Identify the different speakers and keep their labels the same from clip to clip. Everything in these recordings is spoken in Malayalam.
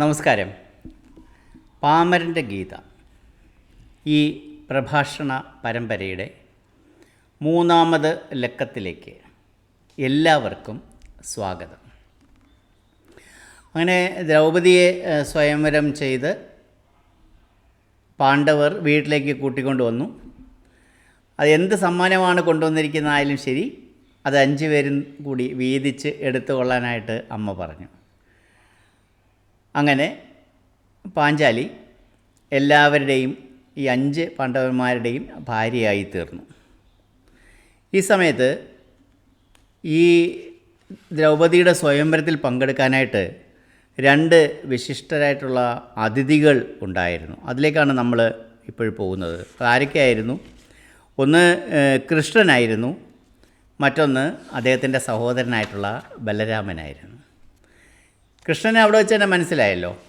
Speaker 1: നമസ്കാരം. പാമരന്റെ ഗീത. ഈ പ്രഭാഷണ പരമ്പരയുടെ മൂന്നാമത് ലക്കത്തിലേക്ക് എല്ലാവർക്കും സ്വാഗതം. അങ്ങനെ ദ്രൗപതിയെ സ്വയംവരം ചെയ്ത് പാണ്ഡവർ വീട്ടിലേക്ക് കൂട്ടിക്കൊണ്ടുവന്നു അത് എന്ത് സമ്മാനമാണ് കൊണ്ടുവന്നിരിക്കുന്നതായാലും ശരി അത് അഞ്ച് പേരും കൂടി വീതിച്ച് എടുത്തു കൊള്ളാനായിട്ട് അമ്മ പറഞ്ഞു. അങ്ങനെ പാഞ്ചാലി എല്ലാവരുടെയും ഈ അഞ്ച് പാണ്ഡവന്മാരുടെയും ഭാര്യയായി തീർന്നു. ഈ സമയത്ത് ഈ ദ്രൗപദിയുടെ സ്വയംവരത്തിൽ പങ്കെടുക്കാനായിട്ട് രണ്ട് വിശിഷ്ടരായിട്ടുള്ള അതിഥികൾ ഉണ്ടായിരുന്നു. അതിലേക്കാണ് നമ്മൾ ഇപ്പോൾ പോകുന്നത്. ആരൊക്കെയായിരുന്നു? ഒന്ന് കൃഷ്ണനായിരുന്നു. മറ്റൊന്ന് അദ്ദേഹത്തിന്റെ സഹോദരനായിട്ടുള്ള ബലരാമനായിരുന്നു. കൃഷ്ണനെ അവിടെ വെച്ച് തന്നെ മനസ്സിലായല്ലോ.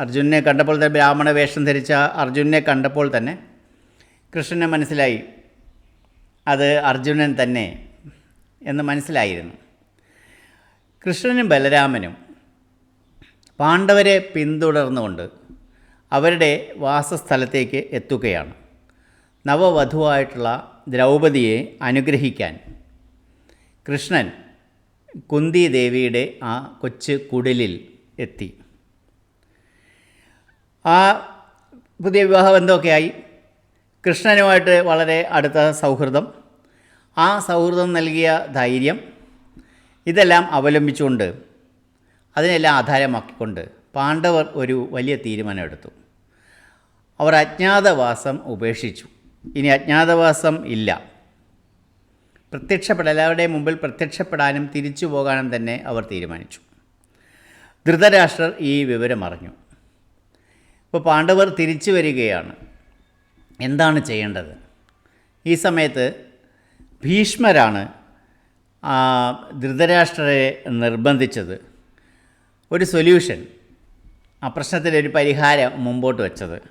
Speaker 1: അർജുനെ കണ്ടപ്പോൾ തന്നെ ബ്രാഹ്മണ വേഷം ധരിച്ച അർജുനെ കണ്ടപ്പോൾ തന്നെ കൃഷ്ണനെ മനസ്സിലായി അത് അർജുനൻ തന്നെ എന്ന് മനസ്സിലായിരുന്നു. കൃഷ്ണനും ബലരാമനും പാണ്ഡവരെ പിന്തുടർന്നുകൊണ്ട് അവരുടെ വാസസ്ഥലത്തേക്ക് എത്തുകയാണ്. നവവധുവായിട്ടുള്ള ദ്രൗപതിയെ അനുഗ്രഹിക്കാൻ കൃഷ്ണൻ കുന്തി ദേവിയുടെ ആ കൊച്ചു കുടിലിൽ എത്തി. ആ പുതിയ ആയി കൃഷ്ണനുമായിട്ട് വളരെ അടുത്ത സൗഹൃദം. ആ സൗഹൃദം നൽകിയ ധൈര്യം ഇതെല്ലാം അവലംബിച്ചുകൊണ്ട് അതിനെല്ലാം ആധാരമാക്കിക്കൊണ്ട് പാണ്ഡവർ ഒരു വലിയ തീരുമാനമെടുത്തു. അവർ അജ്ഞാതവാസം ഉപേക്ഷിച്ചു. ഇനി അജ്ഞാതവാസം ഇല്ല. പ്രത്യക്ഷപ്പെട എല്ലാവരുടെയും മുമ്പിൽ പ്രത്യക്ഷപ്പെടാനും തിരിച്ചു പോകാനും തന്നെ അവർ തീരുമാനിച്ചു. ധൃതരാഷ്ട്രർ ഈ വിവരം അറിഞ്ഞു. ഇപ്പോൾ പാണ്ഡവർ തിരിച്ചു വരികയാണ്. എന്താണ് ചെയ്യേണ്ടത്? ഈ സമയത്ത് ഭീഷ്മരാണ് ധൃതരാഷ്ട്രരെ നിർബന്ധിച്ചത്. ഒരു സൊല്യൂഷൻ. ആ പ്രശ്നത്തിന്റെ ഒരു പരിഹാരം മുമ്പോട്ട് വെച്ചത്.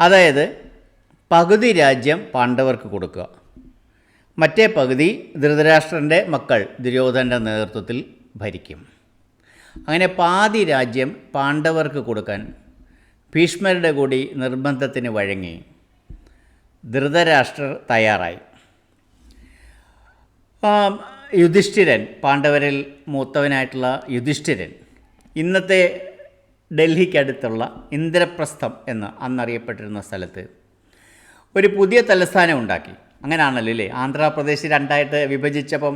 Speaker 1: അതായത് പകുതി രാജ്യം പാണ്ഡവർക്ക് കൊടുക്കുക. മറ്റേ പകുതി ധൃതരാഷ്ട്രന്റെ മക്കൾ ദുര്യോധന്റെ നേതൃത്വത്തിൽ ഭരിക്കും. അങ്ങനെ പാതി രാജ്യം പാണ്ഡവർക്ക് കൊടുക്കാൻ ഭീഷ്മരുടെ കൂടി നിർബന്ധത്തിന് വഴങ്ങി ധൃതരാഷ്ട്രർ തയ്യാറായി. യുധിഷ്ഠിരൻ പാണ്ഡവരിൽ മൂത്തവനായിട്ടുള്ള യുധിഷ്ഠിരൻ ഇന്നത്തെ ഡൽഹിക്കടുത്തുള്ള ഇന്ദ്രപ്രസ്ഥം എന്ന് അന്നറിയപ്പെട്ടിരുന്ന സ്ഥലത്ത് ഒരു പുതിയ തലസ്ഥാനം ഉണ്ടാക്കി. അങ്ങനെയാണല്ലോ അല്ലേ ആന്ധ്രാപ്രദേശ് രണ്ടായിട്ട് വിഭജിച്ചപ്പം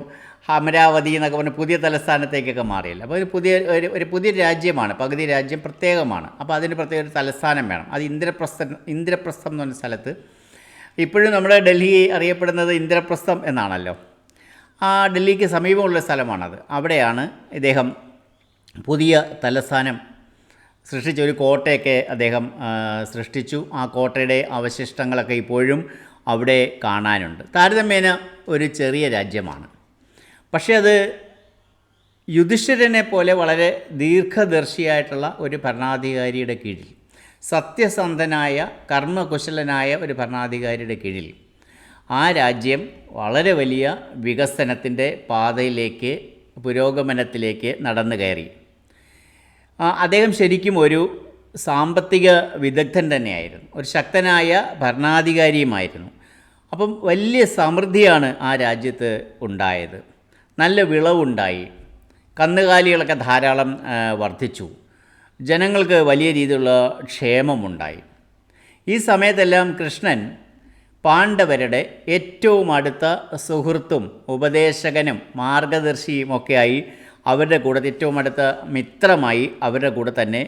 Speaker 1: അമരാവതി എന്നൊക്കെ പറഞ്ഞ് പുതിയ തലസ്ഥാനത്തേക്കൊക്കെ മാറിയില്ല? അപ്പോൾ ഒരു പുതിയ ഒരു ഒരു പുതിയ രാജ്യമാണ് പകുതി രാജ്യം പ്രത്യേകമാണ്. അപ്പോൾ അതിന് പ്രത്യേക ഒരു തലസ്ഥാനം വേണം. അത് ഇന്ദ്രപ്രസ്ഥം ഇന്ദ്രപ്രസ്ഥം എന്ന് പറഞ്ഞ സ്ഥലത്ത്. ഇപ്പോഴും നമ്മുടെ ഡൽഹി അറിയപ്പെടുന്നത് ഇന്ദ്രപ്രസ്ഥം എന്നാണല്ലോ. ആ ഡൽഹിക്ക് സമീപമുള്ള സ്ഥലമാണത്. അവിടെയാണ് ഇദ്ദേഹം പുതിയ തലസ്ഥാനം സൃഷ്ടിച്ച ഒരു കോട്ടയൊക്കെ അദ്ദേഹം സൃഷ്ടിച്ചു. ആ കോട്ടയുടെ അവശിഷ്ടങ്ങളൊക്കെ ഇപ്പോഴും അവിടെ കാണാനുണ്ട്. താരതമ്യേന ഒരു ചെറിയ രാജ്യമാണ്. പക്ഷേ അത് യുധിഷ്ഠിരനെ പോലെ വളരെ ദീർഘദർശിയായിട്ടുള്ള ഒരു ഭരണാധികാരിയുടെ കീഴിൽ സത്യസന്ധനായ കർമ്മകുശലനായ ഒരു ഭരണാധികാരിയുടെ കീഴിൽ ആ രാജ്യം വളരെ വലിയ വികസനത്തിന്റെ പാതയിലേക്ക് പുരോഗമനത്തിലേക്ക് നടന്നു കയറി. അദ്ദേഹം ശരിക്കും ഒരു സാമ്പത്തിക വിദഗ്ധൻ തന്നെയായിരുന്നു. ഒരു ശക്തനായ ഭരണാധികാരിയുമായിരുന്നു. അപ്പം വലിയ സമൃദ്ധിയാണ് ആ രാജ്യത്ത് ഉണ്ടായത്. നല്ല വിളവുണ്ടായി. കന്നുകാലികളൊക്കെ ധാരാളം വർദ്ധിച്ചു. ജനങ്ങൾക്ക് വലിയ രീതിയിലുള്ള ക്ഷേമമുണ്ടായി. ഈ സമയത്തെല്ലാം കൃഷ്ണൻ പാണ്ഡവരുടെ ഏറ്റവും അടുത്ത സുഹൃത്തും ഉപദേശകനും മാർഗദർശിയും ഒക്കെയായി അവരുടെ കൂടെ ഏറ്റവും അടുത്ത മിത്രമായി അവരുടെ കൂടെ തന്നെ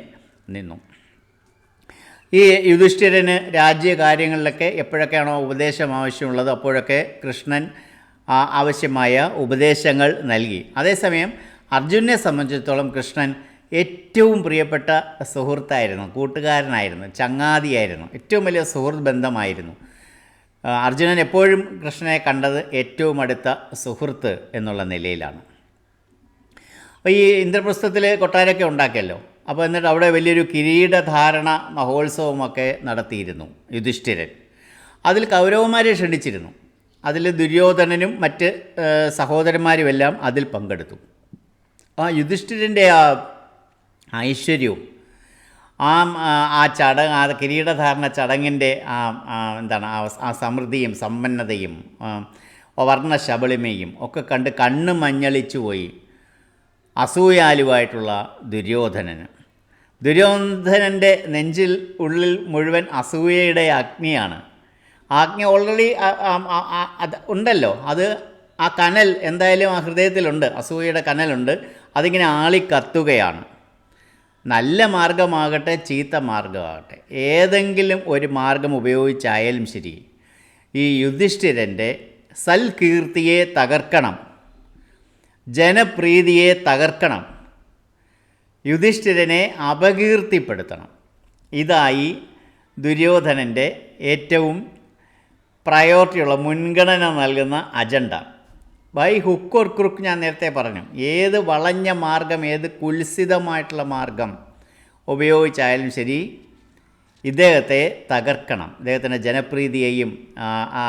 Speaker 1: നിന്നു. ഈ യുധിഷ്ഠിരന് രാജ്യകാര്യങ്ങളിലൊക്കെ എപ്പോഴൊക്കെയാണോ ഉപദേശം ആവശ്യമുള്ളത് അപ്പോഴൊക്കെ കൃഷ്ണൻ ആവശ്യമായ ഉപദേശങ്ങൾ നൽകി. അതേസമയം അർജുനെ സംബന്ധിച്ചിടത്തോളം കൃഷ്ണൻ ഏറ്റവും പ്രിയപ്പെട്ട സുഹൃത്തായിരുന്നു കൂട്ടുകാരനായിരുന്നു ചങ്ങാതിയായിരുന്നു ഏറ്റവും വലിയ സുഹൃത്ത് ബന്ധമായിരുന്നു. അർജുനൻ എപ്പോഴും കൃഷ്ണനെ കണ്ടത് ഏറ്റവും അടുത്ത സുഹൃത്ത് എന്നുള്ള നിലയിലാണ്. അപ്പോൾ ഈ ഇന്ദ്രപ്രസ്ഥത്തിൽ കൊട്ടാരമൊക്കെ ഉണ്ടാക്കിയല്ലോ? അപ്പോൾ എന്നിട്ട് അവിടെ വലിയൊരു കിരീടധാരണ മഹോത്സവമൊക്കെ നടത്തിയിരുന്നു യുധിഷ്ഠിരൻ. അതിൽ കൗരവന്മാരെ ക്ഷണിച്ചിരുന്നു. അതിൽ ദുര്യോധനനും മറ്റ് സഹോദരന്മാരുമെല്ലാം അതിൽ പങ്കെടുത്തു. ആ യുധിഷ്ഠിരന്റെ ആ ഐശ്വര്യവും ആ ആ, ചടങ്ങ് ആ കിരീടധാരണ ചടങ്ങിന്റെ ആ എന്താണ് ആ സമൃദ്ധിയും സമ്പന്നതയും വർണശബളിമയും വർണ ശബളിമയും ഒക്കെ കണ്ട് കണ്ണ് മഞ്ഞളിച്ചു പോയി. അസൂയാലുവായിട്ടുള്ള ദുര്യോധനന്. ദുര്യോധനന്റെ നെഞ്ചിൽ ഉള്ളിൽ മുഴുവൻ അസൂയയുടെ അഗ്നിയാണ്. ആജ്ഞ ഓൾറെഡി ഉണ്ടല്ലോ. അത് ആ കനൽ എന്തായാലും ആ ഹൃദയത്തിലുണ്ട്. അസൂയയുടെ കനലുണ്ട്. അതിങ്ങനെ ആളി കത്തുകയാണ് നല്ല മാർഗമാകട്ടെ ചീത്ത മാർഗമാകട്ടെ ഏതെങ്കിലും ഒരു മാർഗം ഉപയോഗിച്ചായാലും ശരി ഈ യുധിഷ്ഠിരന്റെ സൽകീർത്തിയെ തകർക്കണം. ജനപ്രീതിയെ തകർക്കണം. യുധിഷ്ഠിരനെ അപകീർത്തിപ്പെടുത്തണം. ഇതായി ദുര്യോധനന്റെ ഏറ്റവും പ്രയോറിറ്റിയുള്ള മുൻഗണന നൽകുന്ന agenda. By hook or crook ഞാൻ നേരത്തെ പറഞ്ഞു. ഏത് വളഞ്ഞ മാർഗം ഏത് കുൽസിതമായിട്ടുള്ള മാർഗം ഉപയോഗിച്ചായാലും ശരി ഇദ്ദേഹത്തെ തകർക്കണം. അദ്ദേഹത്തിന്റെ ജനപ്രീതിയെയും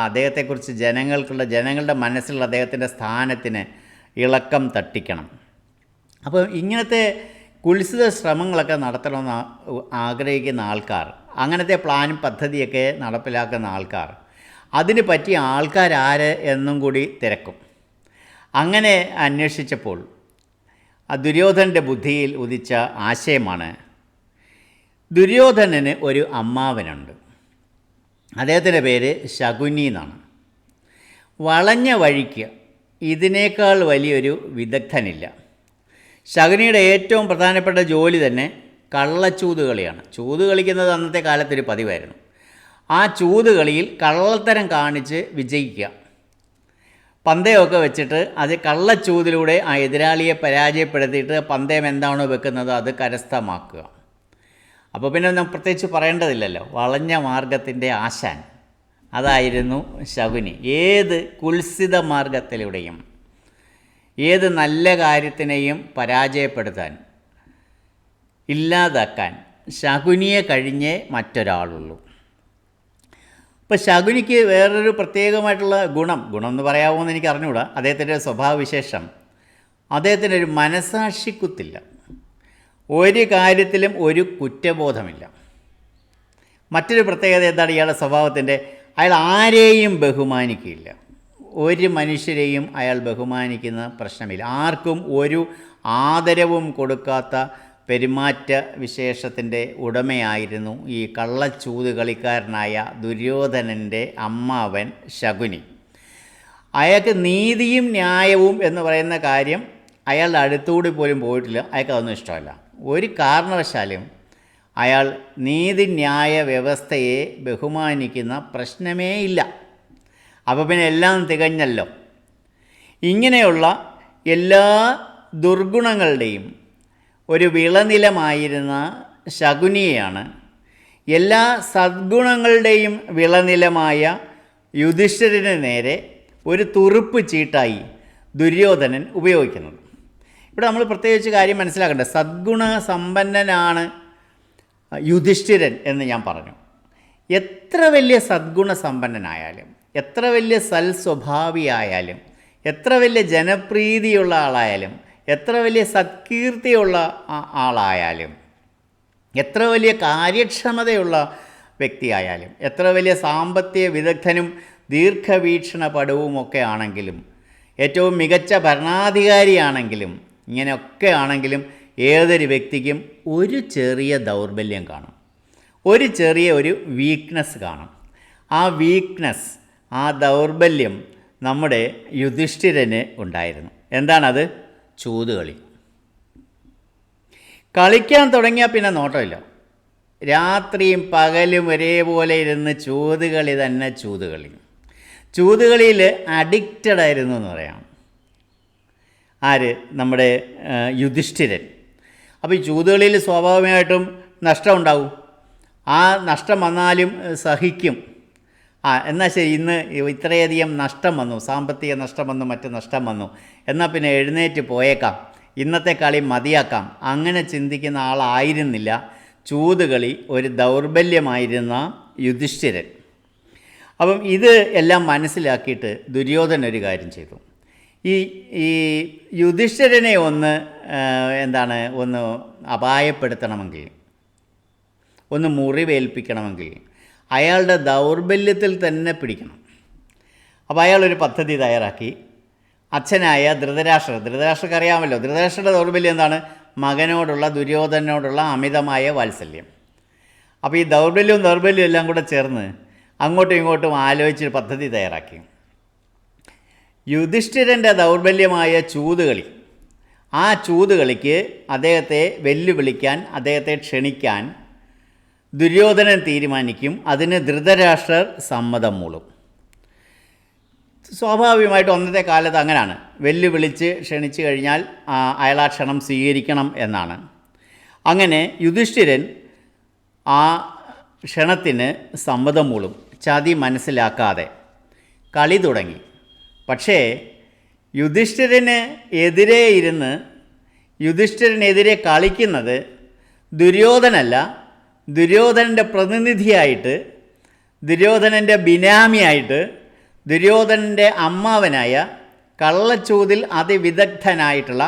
Speaker 1: അദ്ദേഹത്തെക്കുറിച്ച് ജനങ്ങൾക്കുള്ള ജനങ്ങളുടെ മനസ്സിലുള്ള അദ്ദേഹത്തിന്റെ സ്ഥാനത്തിന് ഇളക്കം തട്ടിക്കണം. അപ്പോൾ ഇങ്ങനത്തെ കുൽസിത ശ്രമങ്ങളൊക്കെ നടത്തണമെന്ന് ആഗ്രഹിക്കുന്ന ആൾക്കാർ അങ്ങനത്തെ പ്ലാനും പദ്ധതിയൊക്കെ നടപ്പിലാക്കുന്ന ആൾക്കാർ അതിന് പറ്റിയ ആൾക്കാരാര് എന്നും കൂടി തിരക്കും. അങ്ങനെ അന്വേഷിച്ചപ്പോൾ ആ ദുര്യോധനന്റെ ബുദ്ധിയിൽ ഉദിച്ച ആശയമാണ് ദുര്യോധനന് ഒരു അമ്മാവനുണ്ട്. അദ്ദേഹത്തിന്റെ പേര് ശകുനി എന്നാണ്. വളഞ്ഞ വഴിക്ക് ഇതിനേക്കാൾ വലിയൊരു വിദഗ്ധനില്ല. ശകുനിയുടെ ഏറ്റവും പ്രധാനപ്പെട്ട ജോലി തന്നെ കള്ളച്ചൂത് കളിയാണ്. ചൂത് കളിക്കുന്നത് അന്നത്തെ കാലത്തൊരു പതിവായിരുന്നു. ആ ചൂത് കളിയിൽ കള്ളത്തരം കാണിച്ച് വിജയിക്കുക. പന്തയമൊക്കെ വെച്ചിട്ട് അത് കള്ളച്ചൂതിലൂടെ ആ എതിരാളിയെ പരാജയപ്പെടുത്തിയിട്ട് പന്തയം എന്താണോ വെക്കുന്നത് അത് കരസ്ഥമാക്കുക. അപ്പോൾ പിന്നെ നമ്മൾ പ്രത്യേകിച്ച് പറയേണ്ടതില്ലല്ലോ. വളഞ്ഞ മാർഗത്തിന്റെ ആശാൻ. അതായിരുന്നു ശകുനി. ഏത് കുൽസിത മാർഗത്തിലൂടെയും ഏത് നല്ല കാര്യത്തിനെയും പരാജയപ്പെടുത്താൻ ഇല്ലാതാക്കാൻ ശകുനിയെ കഴിഞ്ഞേ മറ്റൊരാളുള്ളൂ. ഇപ്പോൾ ശകുനിക്ക് വേറൊരു പ്രത്യേകമായിട്ടുള്ള ഗുണം ഗുണം എന്ന് പറയാമോ എന്ന് എനിക്ക് അറിഞ്ഞുകൂടാ അദ്ദേഹത്തിന്റെ സ്വഭാവവിശേഷം. അദ്ദേഹത്തിന്റെ ഒരു മനസാക്ഷിക്കുത്തില്ല. ഒരു കാര്യത്തിലും ഒരു കുറ്റബോധമില്ല. മറ്റൊരു പ്രത്യേകത എന്താണ്? ഇയാളുടെ സ്വഭാവത്തിന്റെ അയാൾ ആരെയും ബഹുമാനിക്കില്ല. ഒരു മനുഷ്യരെയും അയാൾ ബഹുമാനിക്കുന്ന പ്രശ്നമില്ല. ആർക്കും ഒരു ആദരവും കൊടുക്കാത്ത പെരുമാറ്റ വിശേഷത്തിന്റെ ഉടമയായിരുന്നു ഈ കള്ളച്ചൂത് കളിക്കാരനായ ദുര്യോധനന്റെ അമ്മാവൻ ശകുനി. അയാൾക്ക് നീതിയും ന്യായവും എന്ന് പറയുന്ന കാര്യം അയാളുടെ അടുത്തുകൂടി പോലും പോയിട്ടില്ല. അയാൾക്ക് അതൊന്നും ഇഷ്ടമല്ല. ഒരു കാരണവശാലും അയാൾ നീതിന്യായ വ്യവസ്ഥയെ ബഹുമാനിക്കുന്ന പ്രശ്നമേ ഇല്ല അപ്പോൾ പിന്നെ എല്ലാം തികഞ്ഞല്ലോ. ഇങ്ങനെയുള്ള എല്ലാ ദുർഗുണങ്ങളുടെയും ഒരു വിളനിലമായിരുന്ന ശകുനിയാണ് എല്ലാ സദ്ഗുണങ്ങളുടെയും വിളനിലമായ യുധിഷ്ഠിരന് നേരെ ഒരു തുറുപ്പ് ചീട്ടായി ദുര്യോധനൻ ഉപയോഗിക്കുന്നത്. ഇവിടെ നമ്മൾ പ്രത്യേകിച്ച് കാര്യം മനസ്സിലാക്കേണ്ടത്. സദ്ഗുണ സമ്പന്നനാണ് യുധിഷ്ഠിരൻ എന്ന് ഞാൻ പറഞ്ഞു. എത്ര വലിയ സദ്ഗുണസമ്പന്നനായാലും എത്ര വലിയ സൽ സ്വഭാവിയായാലും എത്ര വലിയ ജനപ്രീതിയുള്ള ആളായാലും എത്ര വലിയ സത്കീർത്തിയുള്ള ആളായാലും എത്ര വലിയ കാര്യക്ഷമതയുള്ള വ്യക്തിയായാലും എത്ര വലിയ സാമ്പത്തിക വിദഗ്ധനും ദീർഘവീക്ഷണ പടവുമൊക്കെ ആണെങ്കിലും ഏറ്റവും മികച്ച ഭരണാധികാരിയാണെങ്കിലും ഇങ്ങനെയൊക്കെ ആണെങ്കിലും ഏതൊരു വ്യക്തിക്കും ഒരു ചെറിയ ദൗർബല്യം കാണും. ഒരു ചെറിയ ഒരു വീക്ക്നെസ് കാണും. ആ വീക്ക്നെസ് ആ ദൗർബല്യം നമ്മുടെ യുധിഷ്ഠിരന് ഉണ്ടായിരുന്നു. എന്താണത്? ചൂതുകളി. കളിക്കാൻ തുടങ്ങിയാൽ പിന്നെ നോട്ടമില്ല. രാത്രിയും പകലും ഒരേപോലെ ഇരുന്ന് ചൂതുകളി തന്നെ ചൂതുകളി. ചൂതുകളിയിൽ അഡിക്റ്റഡ് ആയിരുന്നു എന്ന് പറയാം. ആര്? നമ്മുടെ യുധിഷ്ഠിരൻ. അപ്പോൾ ഈ ചൂതുകളിൽ സ്വാഭാവികമായിട്ടും നഷ്ടമുണ്ടാവും. ആ നഷ്ടം വന്നാലും സഹിക്കും. ആ എന്നാൽ ശരി ഇന്ന് ഇത്രയധികം നഷ്ടം വന്നു സാമ്പത്തിക നഷ്ടം വന്നു മറ്റ് നഷ്ടം വന്നു. എന്നാൽ പിന്നെ എഴുന്നേറ്റ് പോയേക്കാം. ഇന്നത്തെ കളി മതിയാക്കാം. അങ്ങനെ ചിന്തിക്കുന്ന ആളായിരുന്നില്ല. ചൂതുകളി ഒരു ദൗർബല്യമായിരുന്ന യുധിഷ്ഠിരൻ. അപ്പം ഇത് എല്ലാം മനസ്സിലാക്കിയിട്ട് ദുര്യോധന ഒരു കാര്യം ചെയ്തു. ഈ ഈ യുധിഷ്ഠിരനെ ഒന്ന് എന്താണ് ഒന്ന് അപായപ്പെടുത്തണമെങ്കിൽ ഒന്ന് മുറിവേൽപ്പിക്കണമെങ്കിൽ അയാളുടെ ദൗർബല്യത്തിൽ തന്നെ പിടിക്കണം. അപ്പോൾ അയാളൊരു പദ്ധതി തയ്യാറാക്കി. അച്ഛനായ ധൃതരാഷ്ട്ര ധൃതരാഷ്ട്രക്ക് അറിയാമല്ലോ ധൃതരാഷ്ട്രയുടെ ദൗർബല്യം എന്താണ്? മകനോടുള്ള ദുര്യോധനോടുള്ള അമിതമായ വാത്സല്യം. അപ്പോൾ ഈ ദൗർബല്യവും ദൗർബല്യവും എല്ലാം കൂടെ ചേർന്ന് അങ്ങോട്ടും ഇങ്ങോട്ടും ആലോചിച്ച് പദ്ധതി തയ്യാറാക്കി. യുധിഷ്ഠിരന്റെ ദൗർബല്യമായ ചൂതുകളി. ആ ചൂതുകളിക്ക് അദ്ദേഹത്തെ വെല്ലുവിളിക്കാൻ അദ്ദേഹത്തെ ക്ഷണിക്കാൻ ദുര്യോധനൻ തീരുമാനിക്കും. അതിന് ധൃതരാഷ്ട്രർ സമ്മതം മൂളും. സ്വാഭാവികമായിട്ടും അന്നത്തെ കാലത്ത് അങ്ങനെയാണ് വെല്ലുവിളിച്ച് ക്ഷണിച്ചു കഴിഞ്ഞാൽ അയാളാ ക്ഷണം സ്വീകരിക്കണം എന്നാണ്. അങ്ങനെ യുധിഷ്ഠിരൻ ആ ക്ഷണത്തിന് സമ്മതം മൂളും. ചതി മനസ്സിലാക്കാതെ കളി തുടങ്ങി. പക്ഷേ യുധിഷ്ഠിരന് എതിരെ ഇരുന്ന് യുധിഷ്ഠിരനെതിരെ കളിക്കുന്നത് ദുര്യോധനല്ല ദുര്യോധനന്റെ പ്രതിനിധിയായിട്ട് ദുര്യോധനന്റെ ബിനാമിയായിട്ട് ദുര്യോധനന്റെ അമ്മാവനായ കള്ളച്ചൂതിൽ അതിവിദഗ്ധനായിട്ടുള്ള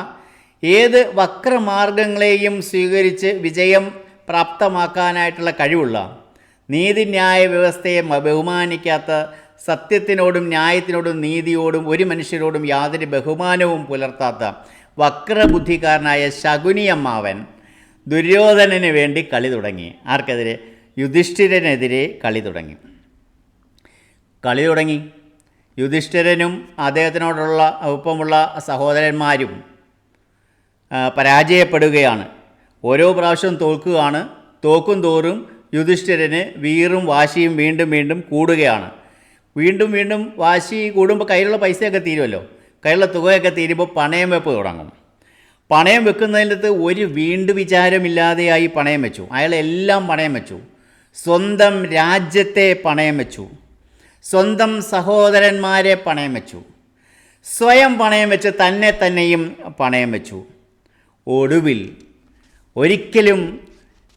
Speaker 1: ഏത് വക്രമാർഗങ്ങളെയും സ്വീകരിച്ച് വിജയം പ്രാപ്തമാക്കാനായിട്ടുള്ള കഴിവുള്ള നീതിന്യായ വ്യവസ്ഥയെ ബഹുമാനിക്കാത്ത സത്യത്തിനോടും ന്യായത്തിനോടും നീതിയോടും ഒരു മനുഷ്യരോടും യാതൊരു ബഹുമാനവും പുലർത്താത്ത വക്രബുദ്ധിക്കാരനായ ശകുനിയമ്മാവൻ ദുര്യോധനന് വേണ്ടി കളി തുടങ്ങി. ആർക്കെതിരെ? യുധിഷ്ഠിരനെതിരെ കളി തുടങ്ങി. കളി തുടങ്ങി. യുധിഷ്ഠിരനും അദ്ദേഹത്തിനോടുള്ള ഒപ്പമുള്ള സഹോദരന്മാരും പരാജയപ്പെടുകയാണ്. ഓരോ പ്രാവശ്യവും തോൽക്കുകയാണ്. തോക്കും തോറും യുധിഷ്ഠിരന് വീറും വാശിയും വീണ്ടും വീണ്ടും കൂടുകയാണ്. വീണ്ടും വീണ്ടും വാശി കൂടുമ്പോൾ കയ്യിലുള്ള പൈസയൊക്കെ തീരുമല്ലോ കയ്യിലുള്ള തുകയൊക്കെ തീരുമ്പോൾ പണയം വെപ്പ് തുടങ്ങും. പണയം വെക്കുന്നതിനകത്ത് ഒരു വീണ്ടു വിചാരമില്ലാതെയായി പണയം വെച്ചു. അയാൾ എല്ലാം പണയം വെച്ചു. സ്വന്തം രാജ്യത്തെ പണയം വെച്ചു. സ്വന്തം സഹോദരന്മാരെ പണയം വെച്ചു. സ്വയം പണയം വെച്ച് തന്നെ തന്നെയും പണയം വെച്ചു. ഒടുവിൽ ഒരിക്കലും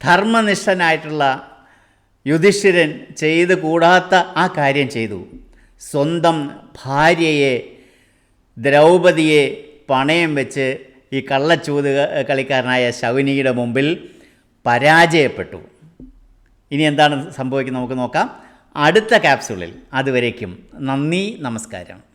Speaker 1: ധർമ്മനിഷ്ഠനായിട്ടുള്ള യുധിഷ്ഠിരൻ ചെയ്തു കൂടാത്ത ആ കാര്യം ചെയ്തു. സ്വന്തം ഭാര്യയെ ദ്രൗപതിയെ പണയം വെച്ച് ഈ കള്ളച്ചൂത് കളിക്കാരനായ ശൗനിയുടെ മുമ്പിൽ പരാജയപ്പെട്ടു. ഇനി എന്താണ് സംഭവിക്കുന്നത് നമുക്ക് നോക്കാം. അടുത്ത ക്യാപ്സൂളിൽ അതുവരേക്കും. നന്ദി നമസ്കാരം.